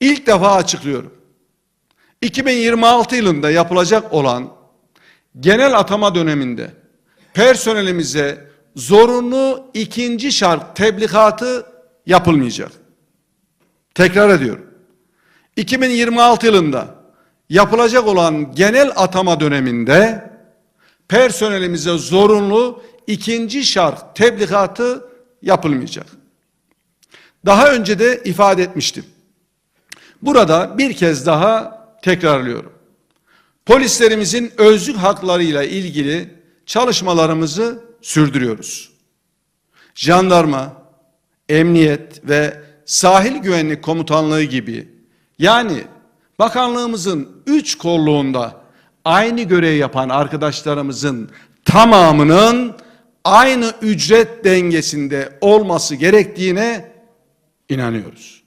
İlk defa açıklıyorum. 2026 yılında yapılacak olan genel atama döneminde personelimize zorunlu ikinci şart tebligatı yapılmayacak. Tekrar ediyorum. 2026 yılında yapılacak olan genel atama döneminde personelimize zorunlu ikinci şart tebligatı yapılmayacak. Daha önce de ifade etmiştim. Burada bir kez daha tekrarlıyorum. Polislerimizin özlük haklarıyla ilgili çalışmalarımızı sürdürüyoruz. Jandarma, emniyet ve sahil güvenlik komutanlığı gibi yani bakanlığımızın üç kolluğunda aynı görev yapan arkadaşlarımızın tamamının aynı ücret dengesinde olması gerektiğine inanıyoruz.